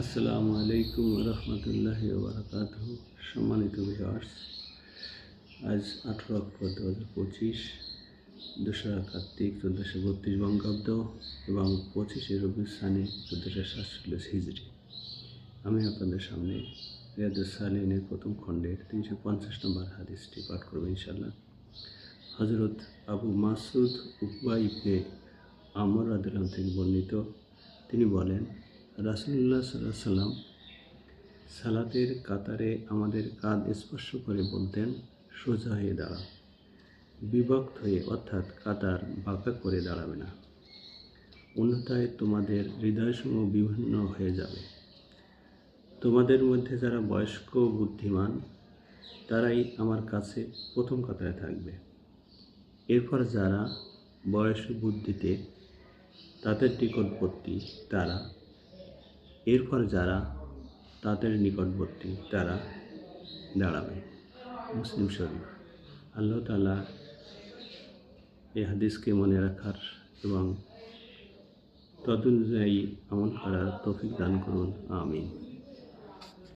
আসসালামু আলাইকুম রহমতুল্লাহ বারকাত সম্মানিত ভিউয়ার্স, আজ আঠেরো অক্টোবর দু হাজার পঁচিশ, দোসরা কার্তিক চোদ্দোশো বত্রিশ বঙ্গাব্দ এবং পঁচিশে রবি সানি চোদ্দোশো সাতচল্লিশ হিজড়ি আমি আপনাদের সামনে রিয়াদুস সালিনের প্রথম খণ্ডের তিনশো পঞ্চাশ নম্বর হাদিসটি পাঠ করব ইনশাল্লাহ হজরত আবু মাসুদ উকবা ইবনে আমর আদুল্লাহ থেকে বর্ণিত। তিনি বলেন রাসুল্লাহ সাল্লাহ সাল্লাম সালাতের কাতারে আমাদের কাঁধ স্পর্শ করে বলতেন, সোজা হয়ে দাঁড়াও। বিভক্ত হয়ে অর্থাৎ কাতার বাঁকা করে দাঁড়াবে না। অন্যথায় তোমাদের হৃদয়সমূহ বিভিন্ন হয়ে যাবে। তোমাদের মধ্যে যারা বয়স্ক, বুদ্ধিমান, তারাই আমার কাছে প্রথম কাতারে থাকবে। এরপর যারা বয়স বুদ্ধিতে, তাদের নিকটবর্তী তারা এরপর যারা তাদের নিকটবর্তী তারা দাঁড়াবে। মুসলিম শরীফ, আল্লাহ তালা এই হাদিসকে মনে রাখার এবং তদনুযায়ী আমল করার তৌফিক দান করুন। আমিন।